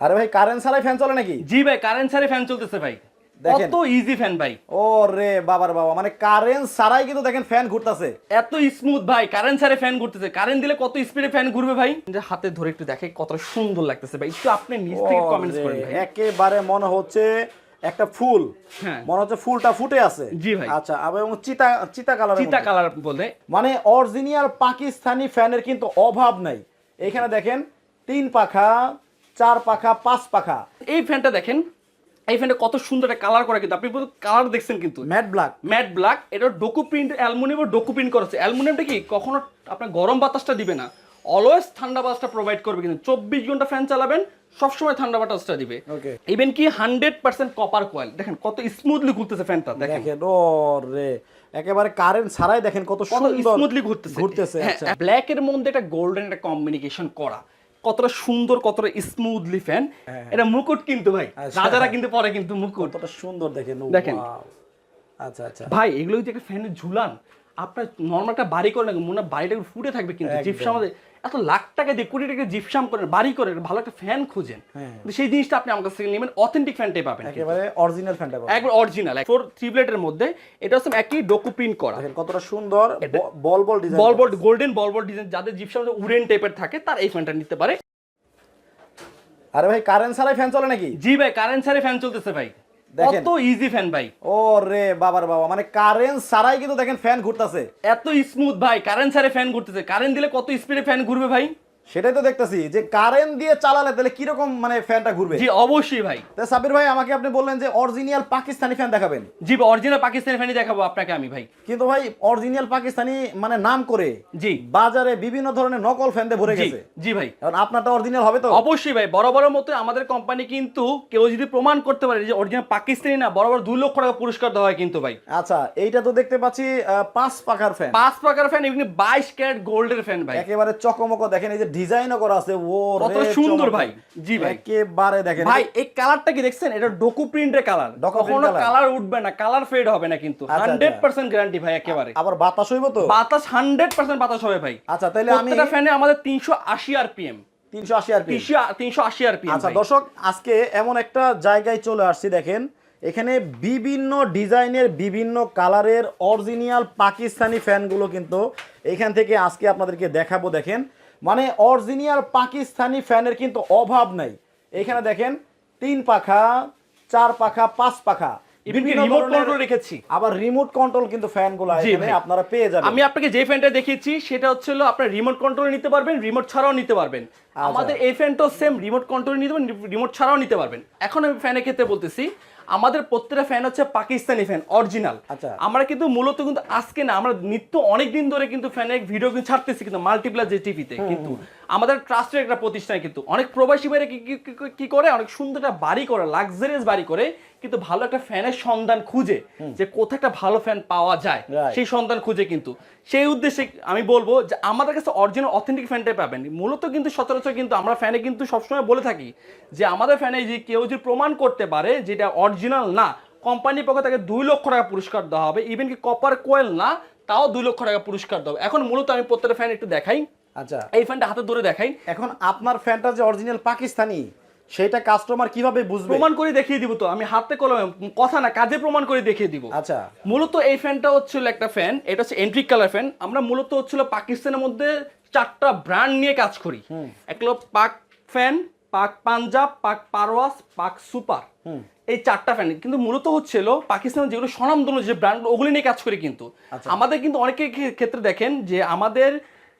আরে ভাই কারেন্ট ছাড়াই ফ্যান চলে নাকি? জি ভাই কারেন্ট ছাড়ে ফ্যান চলতেছে ভাই। কত ইজি ফ্যান ভাই। ও রে বাবার বাবা মানে কারেন্ট ছাড়াই কিন্তু দেখেন ফ্যান ঘুরতেছে। এত স্মুথ ভাই কারেন্ট ছাড়ে ফ্যান ঘুরতেছে। কারেন্ট দিলে কত স্পিডে ফ্যান ঘুরবে ভাই? যে হাতে ধরে একটু দেখে কত সুন্দর লাগতেছে ভাই। একটু আপনি নিজ থেকে কমেন্টস করেন ভাই। একেবারে মনে হচ্ছে একটা ফুল। হ্যাঁ। মনে হচ্ছে ফুলটা ফুটে আছে। জি ভাই। আচ্ছা আবার এবং চিতা চিতা কালার চিতা কালার বলে। মানে অরিজিনাল পাকিস্তানি ফ্যানের কিন্তু অভাব নাই। এখানে দেখেন তিন পাখা চার পাখা পাঁচ পাখা। এই ফ্যানটা দেখেন এই ফ্যানটা কত সুন্দর একটা কালার করা কিন্তু আপনি কালার দেখছেন কিন্তু। ম্যাট ব্ল্যাক ম্যাট ব্ল্যাক এটা duco print aluminium duco print করেছে অ্যালুমিনিয়ামটা কি কখনো আপনার গরম বাতাসটা দিবে না। অলওয়েজ ঠান্ডা বাতাসটা প্রোভাইড করবে কিন্তু। চব্বিশ ঘণ্টা ফ্যান চালাবেন সবসময় ঠান্ডা বাতাসটা দিবে. ইভেন কি হান্ড্রেড পার্সেন্ট কপার কয়েল দেখেন কত স্মুথলি ঘুরতেছে ফ্যানটা দেখেন। রে একেবারে কারেন্ট ছাড়াই দেখেন কত সুন্দর স্মুথলি ঘুরতেছে। ঘুরতেছে আচ্ছা। ব্ল্যাক এর মধ্যে একটা গোল্ডেন একটা কম্বিনেশন করা। কতটা সুন্দর কতটা স্মুথলি ফ্যান এটা মুকুট কিন্তু ভাই। আচ্ছা। রাজারা কিন্তু পরে কিন্তু মুকুট। কতটা সুন্দর দেখেন দেখেন। আচ্ছা আচ্ছা। ভাই এগুলো যদি একটা ফ্যানের ঝুলান আপনার নর্মাল একটা বাড়ি করে না মনে হয় বাড়িটা ফুটে থাকবে কিন্তু। জিপসা আমাদের এত লাখ টাকা দিয়ে কোটি টাকা জিপসাম করেন বাড়ি করেন ভালো একটা ফ্যান খুঁজেন হ্যাঁ। সেই জিনিসটা আপনি আমার কাছ থেকে নেবেন অথেন্টিক ফ্যানটাই পাবেন। একেবারে অরিজিনাল ফ্যানটা পাবেন। একবার অরিজিনাল ফোর থ্রি মধ্যে এটা হচ্ছে একই ডোকু প্রিন্ট করা দেখেন কতটা সুন্দর ball ball design ball ball golden ball ball design যাদের জিপসাম উডেন টাইপের থাকে তার এই ফ্যানটা নিতে পারে আরে ভাই কারেন্ট ছাড়াই ফ্যান চলে নাকি জি ভাই কারেন্ট ছাড়ে ফ্যান চলতেছে ভাই। কত ইজি ফ্যান ভাই। ও রে বাবার বাবা মানে কারেন্ট ছাড়াই কিন্তু দেখেন ফ্যান ঘুরতেছে। এত স্মুথ ভাই কারেন্ট ছাড়ে ফ্যান ঘুরতেছে। কারেন্ট দিলে কত স্পিডে ফ্যান ঘুরবে ভাই? সেটাই তো দেখতেছি যে কারেন্ট দিয়ে চালালে তাহলে কীরকম মানে ফ্যানটা ঘুরবে? জি অবশ্যই ভাই। তা সাবির ভাই আমাকে আপনি বললেন যে অরিজিনাল পাকিস্তানি ফ্যান দেখাবেন। জি অরিজিনাল পাকিস্তানি ফ্যানই দেখাবো আপনাকে আমি ভাই। কিন্তু ভাই অরিজিনাল পাকিস্তানি মানে নাম করে জি। বাজারে বিভিন্ন ধরনের নকল ফ্যান দিয়ে ভরে গেছে। জি ভাই। এখন আপনারটা অরিজিনাল হবে তো? অবশ্যই ভাই বড় বড় মতো আমাদের কোম্পানি কিন্তু কেউ যদি প্রমাণ করতে পারে যে অরিজিনাল পাকিস্তানি না বড় বড় দুই লক্ষ টাকা পুরস্কার দেওয়া হয় কিন্তু ভাই। আচ্ছা এইটা তো দেখতে পাচ্ছি পাঁচ পাকার ফ্যান পাঁচ পাকার ফ্যান এমনি বাইশ ক্যারেট গোল্ডের ফ্যান ভাই। একেবারে চকমক দেখেন এই যে ডিজাইনও করা আছে। ও কত সুন্দর ভাই। জি ভাই। একেবারে দেখেন ভাই এই কালারটা কি দেখছেন? এটা ডোকু প্রিন্টের কালার। কখনো কালার। উঠবে না কালার ফেড হবে না কিন্তু। আচ্ছা, হান্ড্রেড পার্সেন্ট গ্যারান্টি ভাই একেবারে। আবার বাতাস হইব তো? বাতাস হান্ড্রেড পার্সেন্ট বাতাস হবে ভাই। আচ্ছা তাহলে আমি প্রত্যেকটা ফ্যানে আমাদের তিনশো আশি আরপিএম আচ্ছা দর্শক আজকে এমন একটা জায়গায় চলে আসছি দেখেন। এখানে বিভিন্ন ডিজাইনের বিভিন্ন কালারের অরিজিনাল পাকিস্তানি ফ্যানগুলো কিন্তু এখান থেকে আজকে আপনাদেরকে দেখাবো দেখেন। মানে অরিজিনাল পাকিস্তানি ফ্যানের কিন্তু অভাব নাই। এখানে দেখেন তিন পাখা চার পাখা পাঁচ পাখা। রিমোট কন্ট্রোল রেখেছি। আবার রিমোট কন্ট্রোল কিন্তু ফ্যানগুলো জি এখানে আপনারা পেয়ে যাবেন। আমি আপনাকে যে ফ্যানটা দেখিয়েছি সেটা হচ্ছে আপনার রিমোট কন্ট্রোল নিতে পারবেন রিমোট ছাড়াও নিতে পারবেন। আচ্ছা। আমাদের এই ফ্যানটাও সেম রিমোট কন্ট্রোল নিতে পারবেন রিমোট ছাড়াও নিতে পারবেন। এখন আমি ফ্যানের ক্ষেত্রে বলতেছি আমাদের প্রত্যেকটা ফ্যান হচ্ছে পাকিস্তানি ফ্যান অরিজিনাল আচ্ছা। আমরা কিন্তু মূলত কিন্তু আজকে না আমরা নিত্য অনেকদিন ধরে কিন্তু ফ্যানের ভিডিও কিন্তু ছাড়তেছি কিন্তু মাল্টিপ্লাস যে টিভিতে কিন্তু আমাদের ট্রাস্টের একটা প্রতিষ্ঠান কিন্তু। অনেক প্রবাসী বাইরে কি করে? অনেক সুন্দর একটা বাড়ি করে লাক্সারিয়াস বাড়ি করে কিন্তু ভালো একটা ফ্যানের সন্ধান খুঁজে যে কোথায় একটা ভালো ফ্যান পাওয়া যায় সেই সন্ধান খুঁজে কিন্তু। সেই উদ্দেশ্যে আমি বলব যে আমাদের কাছে অরিজিনাল অথেন্টিক ফ্যানটাই পাবেন। মূলত কিন্তু সচরাচর কিন্তু আমরা ফ্যানে কিন্তু সবসময় বলে থাকি যে আমাদের ফ্যানে যে কেউ যদি প্রমাণ করতে পারে যেটা অরিজিনাল না কোম্পানির পক্ষ থেকে দুই লক্ষ টাকা পুরস্কার দেওয়া হবে। ইভেন কি কপার কোয়েল না তাও দুই লক্ষ টাকা পুরস্কার দেওয়া এখন মূলত আমি প্রত্যেকটা ফ্যান একটু দেখাই। আচ্ছা। এই ফ্যানটা হাতে ধরে দেখাই। এখন আপনার ফ্যানটা যে অরিজিনাল পাকিস্তানি সেটা কাস্টমার কীভাবে বুঝবে? প্রমাণ করে দেখিয়ে দিব তো আমি হাতে কলমে কথা না কাজে প্রমাণ করে দেখিয়ে দিব। আচ্ছা। মূলত এই ফ্যানটা হচ্ছিল একটা ফ্যান এটা হচ্ছে এন্ট্রিক কালার ফ্যান আমরা মূলত হচ্ছিল পাকিস্তানের মধ্যে চারটা ব্র্যান্ড নিয়ে কাজ করি। একটা হলো পাক ফ্যান পাক পাঞ্জাব পাক পারওয়াস পাক সুপার। এই চারটা ফ্যান কিন্তু মূলত হচ্ছিল পাকিস্তানের যেগুলো স্বনামধন্য যে ব্র্যান্ড ওগুলি নিয়ে কাজ করি কিন্তু। আচ্ছা। আমাদের কিন্তু অনেকের ক্ষেত্রে দেখেন যে আমাদের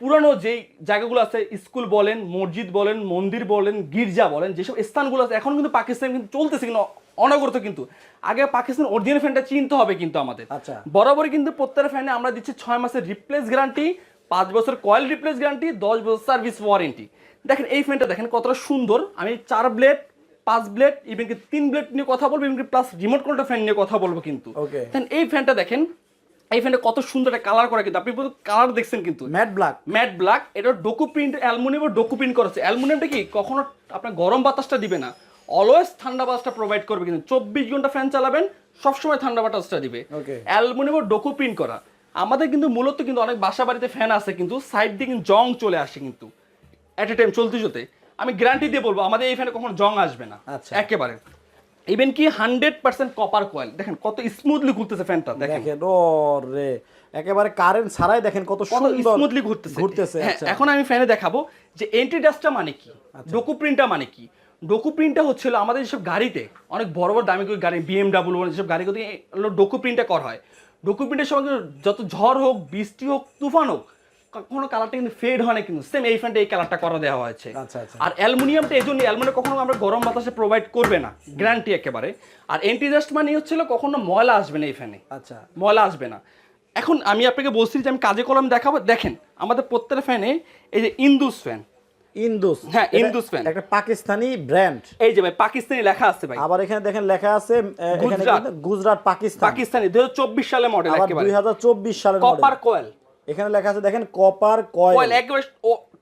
পুরানো যেই জায়গাগুলো আছে স্কুল বলেন মসজিদ বলেন মন্দির বলেন গির্জা বলেন যেসব স্থানগুলো আছে এখন কিন্তু পাকিস্তান কিন্তু চলতেছে কিন্তু অনগরত কিন্তু। আগে পাকিস্তান অরিজিনাল ফ্যানটা চিনতে হবে কিন্তু আমাদের। আচ্ছা। বরাবরই কিন্তু প্রত্যেকটা ফ্যানে আমরা দিচ্ছি ছয় মাসের রিপ্লেস গ্যারান্টি পাঁচ বছর কয়েল রিপ্লেস গ্যারান্টি দশ বছর সার্ভিস ওয়ারেন্টি দেখেন এই ফ্যানটা দেখেন কতটা সুন্দর। আমি চার ব্লেড পাঁচ ব্লেড ইভেন কি তিন ব্লেড নিয়ে কথা বলব even plus remote control fan নিয়ে কথা বলব কিন্তু। এই ফ্যানটা দেখেন এই ফ্যানটা কত সুন্দর একটা কালার করা কিন্তু। আপনি পুরো কালার দেখছেন কিন্তু। ম্যাট ব্ল্যাক ম্যাট ব্ল্যাক এটা duco print aluminium duco print করেছে অ্যালুমিনিয়ামটা কি কখনো আপনার গরম বাতাসটা দিবে না। অলওয়েজ ঠান্ডা বাতাসটা প্রোভাইড করবে কিন্তু। চব্বিশ ঘণ্টা ফ্যান চালাবেন সবসময় ঠান্ডা বাতাসটা দিবে. অ্যালুমিনিয়াম ডোকু প্রিন্ট করা। আমাদের কিন্তু মূলত কিন্তু অনেক বাসা বাড়িতে ফ্যান আছে কিন্তু সাইড দিয়ে কিন্তু জং চলে আসে কিন্তু। অ্যাট এ টাইম চলতে চলতে। আমি গ্যারান্টি দিয়ে বলব আমাদের এই ফ্যানে কখনো জং আসবে না। আচ্ছা। একেবারে। ইভেন কি হান্ড্রেড পার্সেন্ট কপার কয়েল দেখেন কত স্মুথলি ঘুরতেছে ফ্যানটা দেখেন। রে একেবারে কারেন্ট ছাড়াই দেখেন কত সুন্দর স্মুথলি ঘুরতেছে। ঘুরতেছে হ্যাঁ, আচ্ছা। এখন আমি ফ্যানে দেখাবো যে এন্টি ডাস্টটা মানে কি ডোকু প্রিন্টটা মানে কি। ডোকু প্রিন্টটা হচ্ছিল আমাদের যেসব গাড়িতে অনেক বড় বড় দামি গাড়ি বিএমডাব্লিউ যেসব গাড়িগুলোতে হলো ডোকু প্রিন্টটা করা হয়। ডোকু প্রিন্টের সময় যত ঝড় হোক বৃষ্টি হোক তুফান হোক কখনো কালারটা কিন্তু ফেড হয় না কিন্তু সেম এই ফ্যানটা এই কালারটা করা দেওয়া হয়েছে। আচ্ছা, আচ্ছা। আর অ্যালুমিনিয়ামটা এই জন্য অ্যালুমিনিয়াম কখনো আমরা গরম বাতাসে প্রোভাইড করবে না গ্যারান্টি একেবারে। আর এন্টি ডাস্ট মানে হচ্ছিল কখনো ময়লা আসবে না এই ফ্যানে আচ্ছা। ময়লা আসবে না। এখন আমি আপনাকে বলছি যে আমি কাজে কলম দেখাবো দেখেন আমাদের প্রত্যেকটা ফ্যানে এই যে ইন্দুস ফ্যান ইন্দুস হ্যাঁ, ইন্দুস fan। একটা পাকিস্তানি ব্র্যান্ড এই যে ভাই পাকিস্তানি লেখা আছে ভাই। আবার এখানে দেখেন লেখা আছে এখানে গুজরাট। পাকিস্তান। পাকিস্তানি দুই হাজার চব্বিশ সালে মডেল একেবারে। দুই হাজার চব্বিশ সালের কপার। কয়েল এখানে লেখা আছে দেখেন কপার কয়েল। একেবারে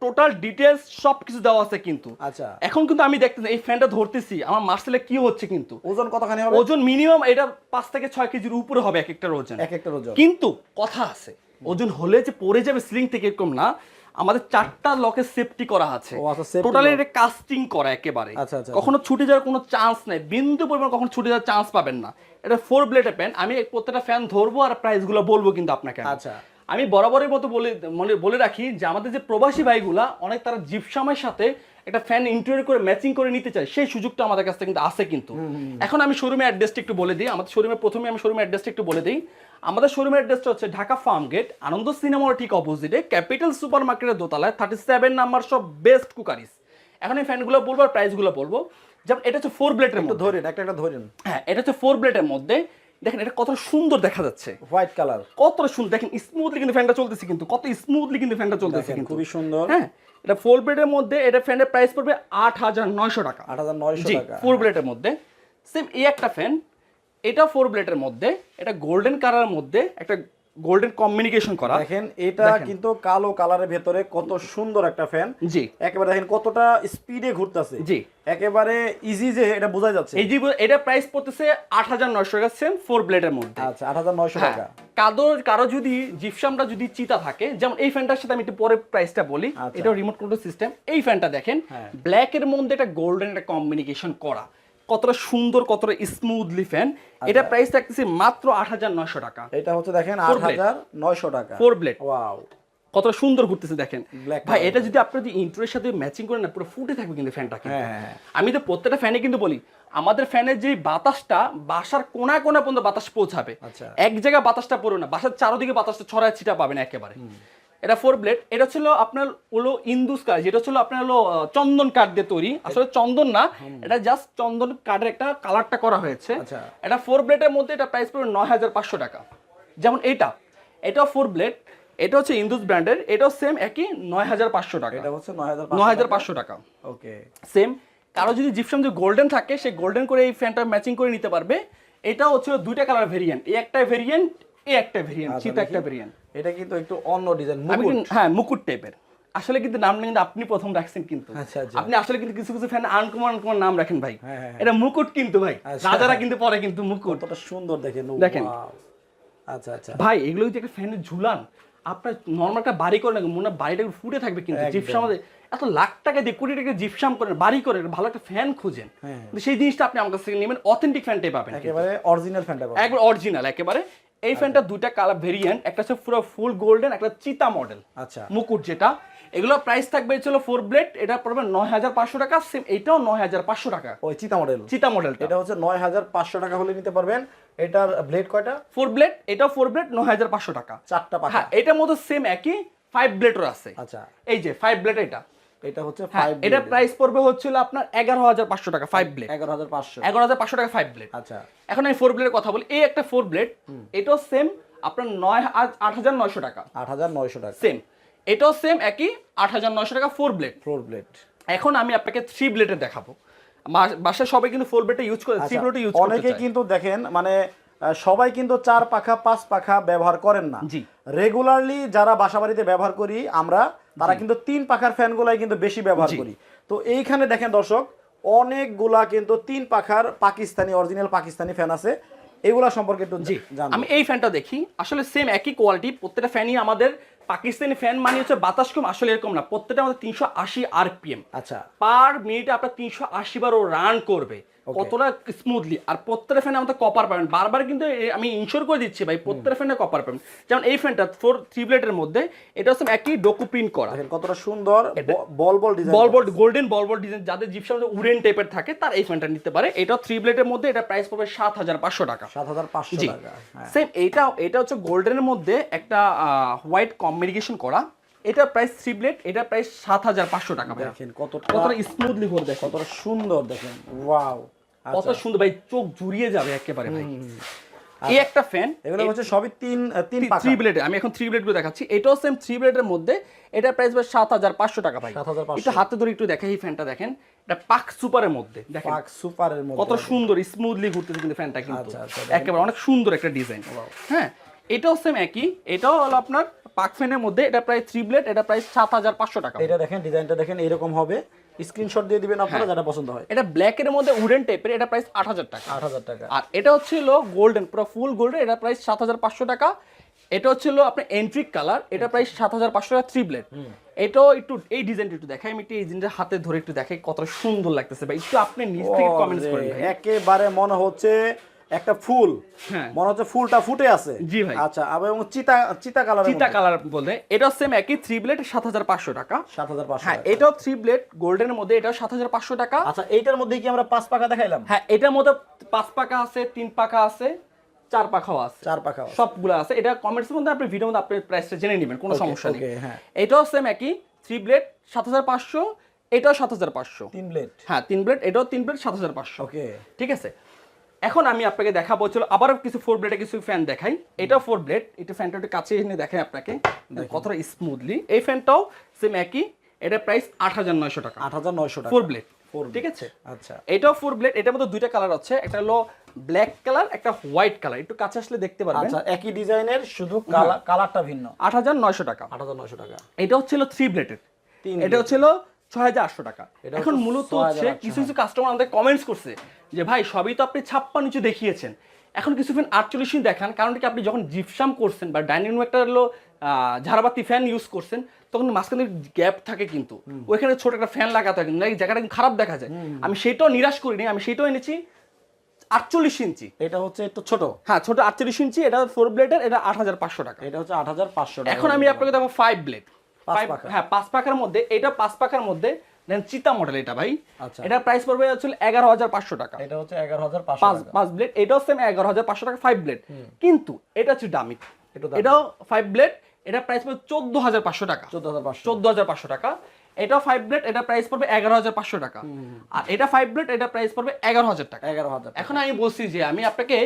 টোটাল ডিটেলস সব কিছু দেওয়া আছে কিন্তু। আচ্ছা। এখন কিন্তু আমি দেখতেছি এই ফ্যানটা ধরতেছি আমার মার্সেলে কি হচ্ছে কিন্তু? ওজন কতখানি হবে? ওজন মিনিমাম এটা পাঁচ থেকে ছয় কেজির উপরে হবে এক একটার ওজন। এক একটা ওজন। কিন্তু কথা আছে ওজন হলে যে পড়ে যাবে সিলিং থেকে এরকম না আমাদের চারটা লকে সেফটি করা আছে। ও আচ্ছা, টোটালি এটা কাস্টিং করা একেবারে। আচ্ছা, আচ্ছা, কখনো ছুটে যাওয়ার কোনো চান্স নেই বিন্দু পরিমাণ কখনো ছুটে যাওয়ার চান্স পাবেন না। এটা ফোর ব্লেডের প্যান আমি প্রত্যেকটা ফ্যান ধরবো আর প্রাইসগুলো বলব কিন্তু আপনাকে আচ্ছা। আমি বরাবরের মতো বলে মনে বলে রাখি যে আমাদের যে প্রবাসী ভাইগুলা অনেক তারা জিপসামের সাথে একটা ফ্যান ইন্টারিয়র করে ম্যাচিং করে নিতে চায়। সেই সুযোগটা আমাদের কাছে কিন্তু আছে কিন্তু। এখন আমি শোরুমের অ্যাড্রেসটা একটু বলে দিই। আমাদের শোরুমে প্রথমে আমি শোরুমের অ্যাড্রেসটা একটু বলে দিই। আমাদের শোরুমের অ্যাড্রেসটা হচ্ছে ঢাকা ফার্ম গেট আনন্দ সিনেমার ঠিক অপোজিটে ক্যাপিটাল সুপার মার্কেটের দোতলায় থার্টি সেভেন নাম্বার সব বেস্ট কুকারিস এখন এই ফ্যানগুলো বলব আর প্রাইসগুলো বলব। যেমন এটা হচ্ছে ফোর ব্লেডের মধ্যে। ধরেন একটা একটা ধরেন হ্যাঁ এটা হচ্ছে ফোর ব্লেডের মধ্যে। দেখেন এটা কত সুন্দর দেখা যাচ্ছে। হোয়াইট কালার কত সুন্দর। দেখেন স্মুথলি কিন্তু ফ্যানটা চলতেছে কিন্তু কত স্মুথলি কিন্তু ফ্যানটা চলতেছে কিন্তু। খুবই সুন্দর। হ্যাঁ এটা ফোর ব্লেডের মধ্যে এটা ফ্যানের প্রাইস পড়বে আট হাজার নয়শো টাকা। আট হাজার নয়শো টাকা ফোর ব্লেডের মধ্যে। সেম এই একটা ফ্যান এটা ফোর ব্লেডের মধ্যে এটা গোল্ডেন কালারের মধ্যে একটা গোল্ডেন কমিউনিকেশন করা। দেখেন এটা কিন্তু কালো কালারের ভেতরে কত সুন্দর একটা ফ্যান জি। একেবারে দেখেন কতটা স্পিডে ঘুরতেছে। জি। একেবারে ইজি যে এটা বোঝা যাচ্ছে। এই যে এটা প্রাইস পড়তেছে আট হাজার নয়শো টাকা সেম ফোর ব্লেডের মধ্যে। আচ্ছা আট হাজার নয়শো হ্যাঁ টাকা। কাদো কারও যদি জিপসামটা যদি চিতা থাকে যেমন এই ফ্যানটার সাথে আমি একটু পরে প্রাইসটা বলি। এটা রিমোট কন্ট্রোল সিস্টেম এই ফ্যানটা দেখেন। ব্ল্যাক এর মধ্যে একটা গোল্ডেন একটা কম্বিনেশন করা। কতটা সুন্দর কতটা স্মুথলি ফ্যান আচ্ছা। এটা প্রাইস থাকতেছে মাত্র আট হাজার নয়শো টাকা। এটা হচ্ছে দেখেন আট হাজার নয়শো টাকা। ফোর ব্লেড ওয়াও কতটা সুন্দর ঘুরতেছে দেখেন। ভাই এটা যদি আপনি যদি ইন্টারের সাথে ম্যাচিং করেন না পুরো ফুটে থাকবে কিন্তু ফ্যানটা হ্যাঁ, হ্যাঁ। আমি তো প্রত্যেকটা ফ্যানে কিন্তু বলি আমাদের ফ্যানের যে বাতাসটা বাসার কোনা কোনা পর্যন্ত বাতাস পৌঁছাবে। আচ্ছা। এক জায়গায় বাতাসটা পড়বে না বাসার চারোদিকে বাতাসটা ছড়ায় ছিটা পাবেন একেবারে। এটা ফোর ব্লেড এটা ছিল আপনার হলো ইন্দুস কাঠ যেটা ছিল আপনার হলো চন্দন কাঠ দিয়ে তৈরি। আসলে চন্দন না এটা জাস্ট চন্দন কাঠের একটা কালারটা করা হয়েছে। আচ্ছা। এটা ফোর ব্লেডের মধ্যে এটা প্রাইস পড়বে নয় হাজার পাঁচশো টাকা। যেমন এটা এটা ফোর ব্লেড এটা হচ্ছে ইন্দুস ব্র্যান্ডের এটাও সেম একই নয় হাজার পাঁচশো টাকা। এটা হচ্ছে নয় হাজার নয় হাজার পাঁচশো টাকা। ওকে। সেম কারও যদি জিপসাম যে গোল্ডেন থাকে সে গোল্ডেন করে এই ফ্যানটা ম্যাচিং করে নিতে পারবে। এটা হচ্ছে দুইটা কালার ভেরিয়েন্ট এই একটা ভেরিয়েন্ট এই একটা ভেরিয়েন্ট আচ্ছা, চিতা একটা ভেরিয়েন্ট এটা কিন্তু একটু অন্য ডিজাইন মুকুট। হ্যাঁ মুকুট টাইপের আসলে কিন্তু নাম কিন্তু আপনি প্রথম রাখছেন কিন্তু। আচ্ছা, আচ্ছা। আপনি আসলে কিন্তু কিছু কিছু ফ্যান আনকমন আনকমন নাম রাখেন ভাই। হ্যাঁ, হ্যাঁ, এটা মুকুট কিন্তু ভাই। আচ্ছা। রাজারা কিন্তু পরে কিন্তু মুকুট। কতটা সুন্দর দেখেন দেখেন। আচ্ছা আচ্ছা। ভাই এগুলো যদি একটা ফ্যানে ঝুলান। আপনার নর্মাল একটা বাড়ি করে না মনে হয় বাড়িটা ফুটে থাকবে কিন্তু। জিপসাম এত লাখ টাকা দিয়ে কোটি টাকা জিপসাম করেন বাড়ি করেন ভালো একটা ফ্যান খুঁজেন। হ্যাঁ। সেই জিনিসটা আপনি আমার কাছ থেকে নেবেন অথেন্টিক ফ্যানটাই পাবেন একেবারে অরিজিনাল ফ্যানটা পাবেন। একবার অরিজিনাল একেবারে এই ফ্যানটা দুইটা কালার ভেরিয়েন্ট একটা হচ্ছে পুরো ফুল গোল্ডেন একটা চিতা মডেল আচ্ছা। মুকুট যেটা। এগুলো প্রাইস থাকবে ছিল ফোর ব্লেড এটা পড়বে নয় হাজার পাঁচশো টাকা সেম এটাও নয় হাজার পাঁচশো টাকা। ওই চিতা মডেল চিতা মডেল এটা হচ্ছে নয় হাজার পাঁচশো টাকা হলে নিতে পারবেন। এটার ব্লেড কয়টা? ফোর ব্লেড এটাও ফোর ব্লেড নয় হাজার পাঁচশো টাকা। চারটা হ্যাঁ এটার মধ্যে সেম একই ফাইভ ব্লেডও আছে। আচ্ছা। এই যে ফাইভ ব্লেড এটা। এটা হচ্ছে হ্যাঁ এটা প্রাইস পড়বে হচ্ছিল আপনার এগারো হাজার পাঁচশো টাকা ফাইভ ব্লেড এগারো হাজার পাঁচশো। এগারো হাজার পাঁচশো টাকা ফাইভ ব্লেড আচ্ছা। এখন আমি ফোর ব্লেডের কথা বলি। এই একটা ফোর ব্লেড এটাও সেম আপনার নয় আট হাজার নয়শো টাকা। আট হাজার নয়শো টাকা। সেম এটাও সেম একই আট হাজার নয়শো টাকা ফোর ব্লেড ফ্লোর ব্লেড এখন আমি আপনাকে থ্রি ব্লেডের দেখাবো। বাসায় সবাই কিন্তু ফোর ব্লেডটা ইউজ করে থ্রি ব্লেড ইউজ অনেকে কিন্তু দেখেন মানে সবাই কিন্তু চার পাখা পাঁচ পাখা ব্যবহার করেন না। জি। রেগুলারলি যারা বাসা বাড়িতে ব্যবহার করি আমরা তারা কিন্তু তিন পাখার ফ্যানগুলাই কিন্তু বেশি ব্যবহার করি। তো এইখানে দেখেন দর্শক অনেকগুলা কিন্তু তিন পাখার পাকিস্তানি অরিজিনাল পাকিস্তানি ফ্যান আছে। এগুলা সম্পর্কে একটু জি আমি এই ফ্যানটা দেখি। আসলে সেম একই কোয়ালিটি প্রত্যেকটা ফ্যানই আমাদের পাকিস্তানি ফ্যান মানে হচ্ছে বাতাস কম আসলে এরকম না। প্রত্যেকটা আমাদের তিনশো আশি আরপিএম আচ্ছা। পার মিনিটে আপনার তিনশো আশি বার ও রান করবে. কতটা স্মুথলি আর প্রত্যেকটা ফ্যানে আমাদের কপার পাবেন। বারবার কিন্তু আমি ইনশোর করে দিচ্ছি ভাই প্রত্যেকটা ফ্যানে কপার পাবেন। যেমন এই ফ্যানটা ফোর থ্রি ব্লেডের মধ্যে এটা হচ্ছে একই ডোকু প্রিন্ট করা। কতটা সুন্দর ball ball design ball ball golden ball ball design যাদের জিপসাম উডেন টাইপের থাকে তার এই ফ্যানটা নিতে পারে। এটা থ্রি ব্লেডের মধ্যে এটা প্রাইস পড়বে সাত হাজার পাঁচশো টাকা। সাত হাজার পাঁচশো টাকা হ্যাঁ। সেম এটা এটা হচ্ছে গোল্ডেনের মধ্যে একটা হোয়াইট কম্বিনেশন করা। এটা প্রাইস থ্রি ব্লেড এটা প্রাইস সাত হাজার পাঁচশো টাকা দেখেন কতটা কতটা স্মুথলি করে দেখো কতটা সুন্দর দেখেন। ওয়াও কত সুন্দর ভাই চোখ জুড়িয়ে যাবে একেবারে ভাই। এই একটা ফ্যান এগুলো হচ্ছে সবই তিন তিন থ্রি ব্লেড আমি এখন থ্রি ব্লেডগুলো দেখাচ্ছি। এটাও সেম থ্রি ব্লেডের মধ্যে এটা প্রাইস ভাই সাত হাজার পাঁচশো টাকা ভাই। একটু হাতে ধরে একটু দেখে এই ফ্যানটা দেখেন। এটা পাক সুপারের মধ্যে দেখেন। পাক সুপারের মধ্যে। কত সুন্দর স্মুথলি ঘুরতেছে কিন্তু ফ্যানটা কিন্তু। আচ্ছা, আচ্ছা, একেবারে অনেক সুন্দর একটা ডিজাইন হ্যাঁ এটাও সেম একই এটাও হলো আপনার পাক ফ্যানের মধ্যে এটা প্রায় থ্রি ব্লেড এটা প্রাইস সাত হাজার পাঁচশো টাকা। এটা দেখেন ডিজাইনটা দেখেন এরকম হবে। স্ক্রিনশট দিয়ে দিবেন হ্যাঁ। আপনারা যেটা পছন্দ হয়। এটা ব্ল্যাকের মধ্যে উডেন টাইপের এটা প্রাইস আট হাজার টাকা। আট হাজার টাকা। আর এটা হচ্ছিল গোল্ডেন পুরো ফুল গোল্ডেন এটা প্রাইস সাত হাজার পাঁচশো টাকা। এটা হচ্ছিল আপনার এন্ট্রিক কালার এটা প্রাইস সাত হাজার পাঁচশো টাকা থ্রি ব্লেড এটাও একটু এই ডিজাইনটা একটু দেখাই আমি একটু এই জিনিসটা হাতে ধরে একটু দেখাই কতটা সুন্দর লাগতেছে ভাই। একটু আপনি নিজ থেকে কমেন্টস করেন ভাই। একেবারে মনে হচ্ছে একটা ফুল। হ্যাঁ। মনে হচ্ছে ফুলটা ফুটে আছে। জি ভাই। আচ্ছা আবার এবং চিতা চিতা কালার চিতা কালার বলতে এটাও সেম একই থ্রি ব্লেড সাত হাজার পাঁচশো টাকা। সাত হাজার পাঁচশো হ্যাঁ এটাও থ্রি ব্লেড গোল্ডেনের মধ্যে এটাও সাত হাজার পাঁচশো টাকা। আচ্ছা এইটার মধ্যে কি আমরা পাঁচ পাকা দেখাইলাম? হ্যাঁ এটার মধ্যে পাঁচ পাকা আছে তিন পাকা আছে চার পাখাও আছে। চার পাকা সবগুলো আছে। এটা কমেন্টসের মধ্যে আপনি ভিডিওর মধ্যে আপনি প্রাইসটা জেনে নেবেন কোনো সমস্যা নেই। হ্যাঁ। এটাও সেম একই থ্রি ব্লেড সাত হাজার পাঁচশো এটাও সাত হাজার পাঁচশো। তিন ব্লেড হ্যাঁ তিন ব্লেড এটাও তিন ব্লেড সাত হাজার পাঁচশো। ওকে ঠিক আছে? এখন আমি আপনাকে দেখাবো চলো আবারও কিছু ফোর ব্লেডে কিছু ফ্যান দেখাই। এটা ফোর ব্লেড এটা ফ্যানটা একটু কাছে এনে দেখাই আপনাকে। কতটা স্মুথলি এই ফ্যানটাও সেম একই এটা প্রাইস আট হাজার নয়শো টাকা। আট হাজার নয়শো টাকা। ফোর ব্লেড ঠিক আছে? আচ্ছা। এটাও ফোর ব্লেড এটার মধ্যে দুইটা কালার আছে একটা হলো ব্ল্যাক কালার একটা হোয়াইট কালার একটু কাছে আসলে দেখতে পারবেন। আচ্ছা একই ডিজাইনের শুধু কালার কালারটা ভিন্ন। আট হাজার নয়শো টাকা। আট হাজার নয়শো টাকা। এটা হচ্ছিল থ্রি ব্লেডের এটা হচ্ছিল ছয় হাজার আটশো টাকা। এখন মূলত হচ্ছে কিছু কিছু কাস্টমার আমাদের কমেন্টস করছে যে ভাই সবই তো আপনি ছাপ্পান্ন ইঞ্চি দেখিয়েছেন। এখন কিছু ফ্যান আটচল্লিশ ইঞ্চি দেখান। কারণ কি আপনি যখন জিপসাম করছেন বা ডাইনিং রুম একটা হলো ঝাড়বাতি ফ্যান ইউজ করছেন তখন মাঝখানে গ্যাপ থাকে কিন্তু। ওইখানে ছোট একটা ফ্যান লাগাতে হয় কিন্তু। জায়গাটা খারাপ দেখা যায়। আমি সেটাও নিরাশ করিনি। আমি সেটাও এনেছি আটচল্লিশ ইঞ্চি। এটা হচ্ছে একটু ছোট। হ্যাঁ ছোট আটচল্লিশ ইঞ্চি। এটা ফোর ব্লেডের এটা আট হাজার পাঁচশো টাকা। এটা হচ্ছে আট হাজার পাঁচশো টাকা এখন আমি আপনাকে দেখো ফাইভ ব্লেড। হ্যাঁ পাঁচ পাখার মধ্যে এটা পাঁচ পাখার মধ্যে দেন চিতা মডেল এটা ভাই। আচ্ছা। এটা প্রাইস পড়বে হচ্ছে এগারো হাজার পাঁচশো টাকা। এটা হচ্ছে এগারো হাজার পাঁচ ব্লেড এটাও সেম এগারো হাজার পাঁচশো টাকা ফাইভ ব্লেড কিন্তু এটা হচ্ছে দামি। এটাও ফাইভ ব্লেড এটা প্রাইস পড়বে চোদ্দ হাজার পাঁচশো টাকা। চোদ্দ হাজার পাঁচশো। চোদ্দ হাজার পাঁচশো টাকা। এটাও ফাইভ ব্লেড এটা প্রাইস পড়বে এগারো হাজার পাঁচশো টাকা। আর এটা ফাইভ ব্লেড এটা প্রাইস পড়বে এগারো হাজার টাকা। এগারো হাজার এখন আমি বলছি যে আমি আপনাকে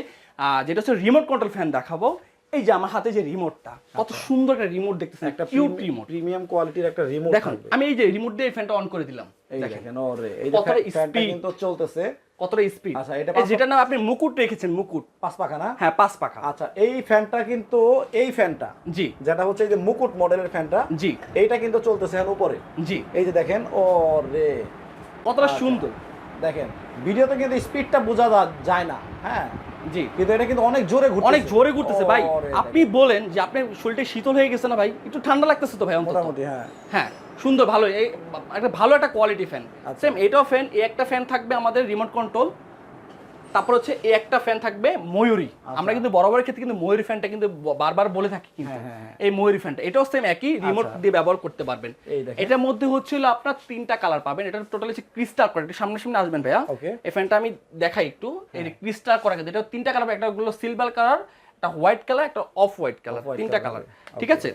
যেটা হচ্ছে রিমোট কন্ট্রোল ফ্যান দেখাবো। এই যে আমার হাতে যে রিমোটটা কত সুন্দর একটা রিমোট দেখতেছেন একটা কিউট রিমোট প্রিমিয়াম কোয়ালিটির একটা রিমোট দেখুন আমি এই যে রিমোট দিয়ে ফ্যানটা অন করে দিলাম। এই দেখেন। ওরে এই যে ফ্যানটা কিন্তু চলতেছে। কতটা স্পিড আচ্ছা, এটা যেটা নাম আপনি মুকুট রেখেছেন মুকুট। পাঁচ পাখা না? হ্যাঁ পাঁচ পাখা। আচ্ছা এই ফ্যানটা কিন্তু এই ফ্যানটা জি। যেটা হচ্ছে এই যে মুকুট মডেলের ফ্যানটা জি। এইটা কিন্তু চলতেছে এখন উপরে। জি। এই যে দেখেন ও রে কতটা আচ্ছা। সুন্দর। দেখেন ভিডিওতে কিন্তু স্পিডটা বোঝা যায় না হ্যাঁ? জি। কিন্তু এটা কিন্তু অনেক জোরে ঘুরতেছে। অনেক জোরে ঘুরতেছে। ভাই আপনি বলেন যে আপনার শরীরটা শীতল হয়ে গেছে না ভাই? একটু ঠান্ডা লাগতেছে তো ভাই মোটামুটি হ্যাঁ। হ্যাঁ সুন্দর ভালো। একটা ভালো একটা কোয়ালিটি ফ্যান। সেম এটাও ফ্যান এই একটা ফ্যান থাকবে আমাদের রিমোট কন্ট্রোল তারপর হচ্ছে এই একটা ফ্যান থাকবে ময়ূরী। আমরা কিন্তু বরাবরের ক্ষেত্রে কিন্তু ময়ূরী ফ্যানটা কিন্তু বারবার বলে থাকি কিন্তু। হ্যাঁ, হ্যাঁ, হ্যাঁ। এই ময়ূরী ফ্যানটা এটাও সেম একই রিমোট আচ্ছা। দিয়ে ব্যবহার করতে পারবেন। এই দেখেন। এটার মধ্যে হচ্ছিল আপনার তিনটা কালার পাবেন। এটা টোটালি হচ্ছে ক্রিস্টাল করে সামনে সামনে আসবেন ভাইয়া. এই ফ্যানটা আমি দেখাই একটু। এই। ক্রিস্টাল করা কিন্তু। এটা তিনটা কালার একটা হলো সিলভার কালার একটা হোয়াইট কালার একটা অফ হোয়াইট কালার তিনটা কালার ঠিক আছে?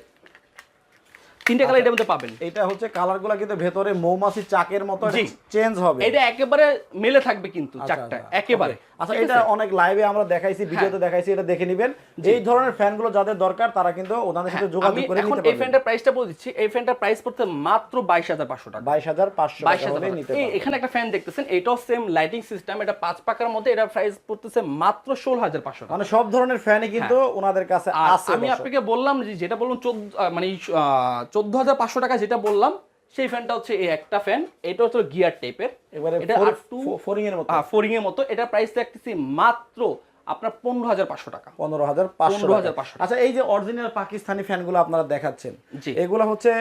তিনটা কালার এটার মধ্যে পাবেন। এটা হচ্ছে কালারগুলো কিন্তু ভেতরে মৌমাছি চাকের মতো। চেঞ্জ হবে। এটা একেবারে মেলে থাকবে কিন্তু চাকটা চারটা আচ্ছা, একেবারে। আচ্ছা এটা অনেক লাইভে আমরা দেখাইছি ভিডিওতে দেখাইছি এটা দেখে নেবেন। এই ধরনের ফ্যানগুলো যাদের দরকার তারা কিন্তু ওনাদের সাথে হ্যাঁ, যোগাযোগ করে এখন নিতে এই ফ্যানটার প্রাইসটা বলে দিচ্ছি। এই ফ্যানটার প্রাইস পড়তে মাত্র বাইশ হাজার পাঁচশো টাকা। বাইশ হাজার পাঁচশো বাইশ টাকা হাজার হলে নিতে পারবেন। এখানে একটা ফ্যান দেখতেছেন এটাও সেম লাইটিং সিস্টেম এটা পাঁচ পাকার মধ্যে এটা প্রাইস পড়তেছে মাত্র ষোলো হাজার পাঁচশো টাকা। মানে সব ধরনের ফ্যানই কিন্তু ওনাদের কাছে হ্যাঁ। আছে আমি। আপনাকে বললাম যে যেটা বললাম চোদ্দ মানে চোদ্দ হাজার পাঁচশো টাকা যেটা বললাম সেই ফ্যানটা হচ্ছে এই একটা ফ্যান এটা হচ্ছে গিয়ার টাইপের। এবারে এটা আর টু ফোরিং এর মতো। ফোরিং এর মতো। এটা প্রাইস রাখতেছি মাত্র আপনার পনেরো হাজার পাঁচশো টাকা। পনেরো হাজার পাঁচশো 15,500 আচ্ছা এই যে অরিজিনাল পাকিস্তানি ফ্যানগুলো আপনারা দেখাচ্ছেন। এগুলো হচ্ছে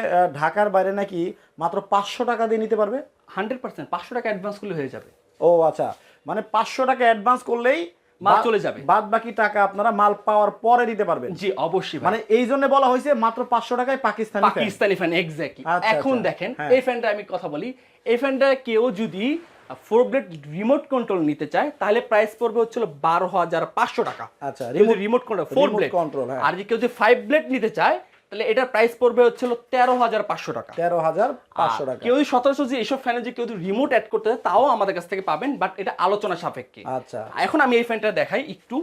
ঢাকার বাইরে নাকি মাত্র পাঁচশো টাকা দিয়ে নিতে পারবে? হান্ড্রেড পার্সেন্ট পাঁচশো টাকা অ্যাডভান্স করলে হয়ে যাবে। ও আচ্ছা। মানে পাঁচশো টাকা অ্যাডভান্স করলেই মাল চলে যাবে। বাদ বাকি টাকা আপনারা মাল পাওয়ার পরে দিতে পারবেন জি অবশ্যই মানে এই জন্য বলা হয়েছে মাত্র পাঁচশো টাকায় পাকিস্তানি পাকিস্তানি ফ্যান এক্স্যাক্টলি আচ্ছা, এখন আচ্ছা। দেখেন হ্যাঁ। এই ফ্যানটা আমি কথা বলি এই ফ্যানটা কেউ যদি ফোর ব্লেড রিমোট কন্ট্রোল নিতে চায় তাহলে প্রাইস পড়বে হচ্ছিল বারো হাজার পাঁচশো টাকা আচ্ছা, রিমোট কন্ট্রোল ফোর ব্লেড হ্যাঁ। আর যদি কেউ যদি ফাইভ ব্লেড নিতে চায় তাহলে এটার প্রাইস পড়বে হচ্ছে তেরো হাজার পাঁচশো টাকা। তেরো হাজার পাঁচশো টাকা। কেউ যদি সতেরোশো যে এইসব ফ্যানে যে কেউ যদি রিমোট অ্যাড করতে চায় তাও আমাদের কাছ থেকে পাবেন বাট এটা আলোচনা সাপেক্ষে। আচ্ছা। এখন আমি এই ফ্যানটা দেখাই একটু।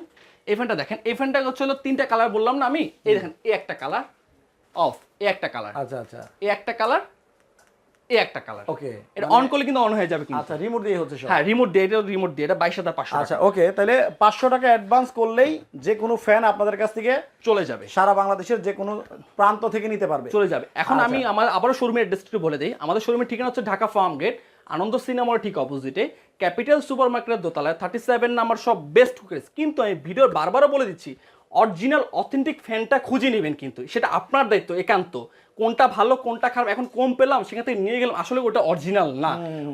এই ফ্যানটা দেখেন এই ফ্যানটা হচ্ছে হলো তিনটা কালার বললাম না আমি? এই দেখেন এই একটা কালার অফ এই একটা কালার আচ্ছা আচ্ছা। এই একটা কালার এই একটা কালার ওকে এটা অন করলে কিন্তু অন হয়ে যাবে কিন্তু। আচ্ছা রিমোট দিয়ে হচ্ছে সব। হ্যাঁ রিমোট দিয়ে এটা রিমোট দিয়ে এটা বাইশ হাজার পাঁচশো আচ্ছা ওকে তাহলে পাঁচশো টাকা অ্যাডভান্স করলেই যে কোনো ফ্যান আপনাদের কাছ থেকে চলে যাবে। সারা বাংলাদেশের যে কোনো প্রান্ত থেকে নিতে পারবে। চলে যাবে। এখন আচ্ছা। আমি আমার আবারও শোরুমের অ্যাড্রেসটি বলে দিই। আমাদের শোরুমের ঠিকানা হচ্ছে ঢাকা ফার্ম গেট আনন্দ সিনেমার ঠিক অপোজিটে ক্যাপিটাল সুপার মার্কেটের দোতলায় থার্টি সেভেন নাম্বার সব বেস্ট কুকারেস কিন্তু আমি ভিডিওর বারবারও বলে দিচ্ছি অরিজিনাল অথেন্টিক ফ্যানটা খুঁজে নেবেন কিন্তু। সেটা আপনার দায়িত্ব একান্ত। কোনটা ভালো কোনটা খারাপ এখন কম পেলাম সেখান থেকে নিয়ে গেলাম আসলে ওটা অরিজিনাল না।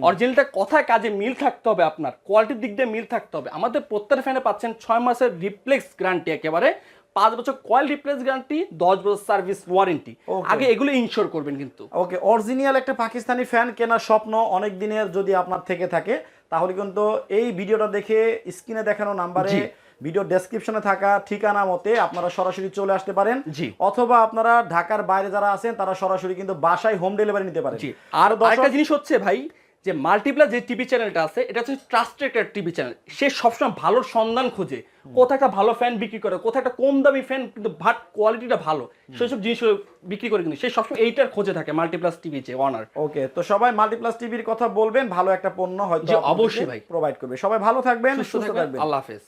অরিজিনালটা কথায় কাজে মিল থাকতে হবে আপনার কোয়ালিটির দিক দিয়ে মিল থাকতে হবে। আমাদের প্রত্যেক ফ্যানে পাচ্ছেন ছয় মাসের রিপ্লেক্স গ্যারান্টি একেবারে পাঁচ বছর কয়েল রিপ্লেস গ্যারান্টি দশ বছর সার্ভিস ওয়ারেন্টি আগে এগুলো ইনশোর করবেন কিন্তু। ওকে অরিজিনাল একটা পাকিস্তানি ফ্যান কেনার স্বপ্ন অনেক দিনের যদি আপনার থেকে থাকে তাহলে কিন্তু এই ভিডিওটা দেখে স্ক্রিনে দেখানো নাম্বারে ভিডিও ডেসক্রিপশনে থাকা ঠিকানা মতে আপনারা সরাসরি চলে আসতে পারেন। অথবা আপনারা ঢাকার বাইরে যারা আছেন তারা সরাসরি কিন্তু বাসায় হোম ডেলিভারি নিতে পারেন। আর একটা জিনিস হচ্ছে ভাই যে মাল্টিপ্লাস যে টিভি চ্যানেলটা আছে এটা হচ্ছে ট্রাস্টেড একটা টিভি চ্যানেল সে সবসময় ভালো সন্ধান খোঁজে। কোথায় একটা ভালো ফ্যান বিক্রি করে কোথায় একটা কম দামি ফ্যান কিন্তু ভাট কোয়ালিটিটা ভালো। সেই সব জিনিস বিক্রি করে কিন্তু সে সবসময় এইটার খোঁজে থাকে মাল্টিপ্লাস টিভি যে ওনার ওকে তো সবাই মাল্টিপ্লাস টিভির কথা বলবেন ভালো একটা পণ্য হয়তো অবশ্যই ভাই। প্রোভাইড করবে। সবাই ভালো থাকবেন সুস্থ থাকবেন। আল্লাহ হাফেজ।